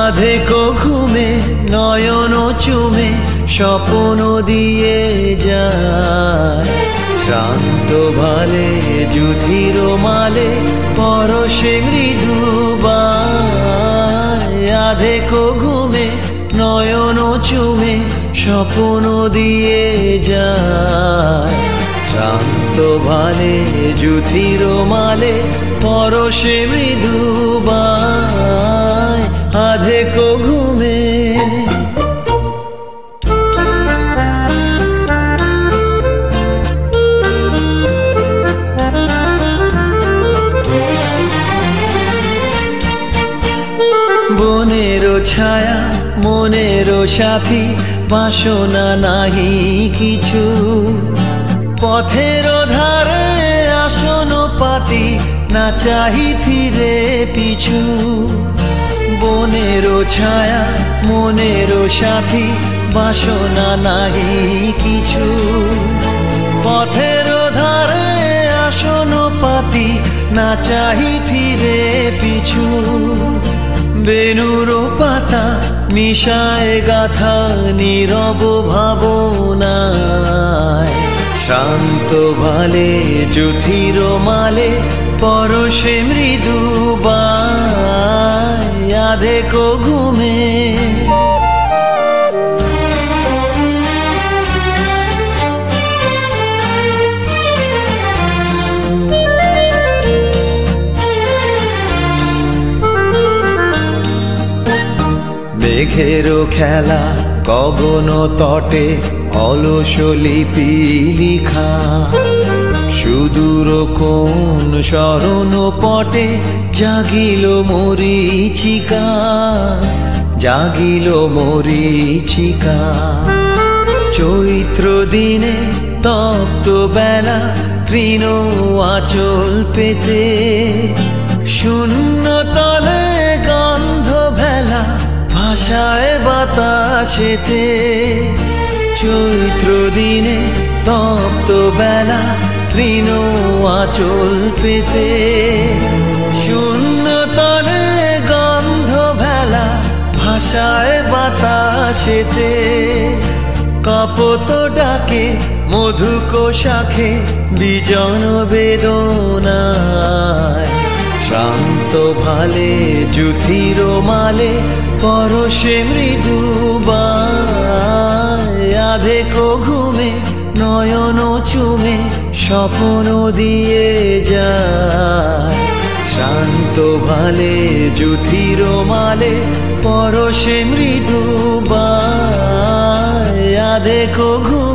আধেকো ঘুমে নয়ন চুমে স্বপ্ন দিয়ে যায়। শ্রান্ত ভালে, যুধির মালে, পরশে মৃদু আধেকো ঘুমে নয়ন চুমে, স্বপ্ন দিয়ে যায়। শ্রান্ত ভালে, যুধির মালে, পরশে মৃদু আধেকো ঘুমে বনেরও ছায়া মনেরও সাথী, বাসনা নাহি কিছু। পথের ধারে আসন পাতি, না চাহি ফিরে পিছু। বনেরও ছায়া মনেরও সাথী, বাসনা নাহি কিছু। পথের ধারে আসন পাতি, না চাহি ফিরে পিছু। বেনুর পাতা নিশায় গাথা নীরব ভাবনায়। শান্ত ভালে যুথির মালে পরশে মৃদু বাধেকো ঘুমে মেঘেরও খেলা গগন তটে অলস লিপি লিখা। সুদূর কোন স্মরণ পটে, জাগিল মরিচিকা জাগিল মরিচিকা চৈত্র দিনে তপ্ত বেলা, তৃণ আচল পেতে, শূন্য ভাষায় বাতাসেতে চৈত্র দিনে তপ্ত বেলা তৃণ আচল পেতে শূন্য তলে গন্ধ ভেলা ভাষায় বাতাসেতে কাপত ডাকে মধুক শাখে বিজন বেদনায় শান্ত ভালে, যুথির মালে, পরশে মৃদু আধেকো ঘুমে নয়ন চুমে, স্বপ্ন দিয়ে যায়। শান্ত ভালে, যুথির মালে, পরশে মৃদু আধেকো ঘুমে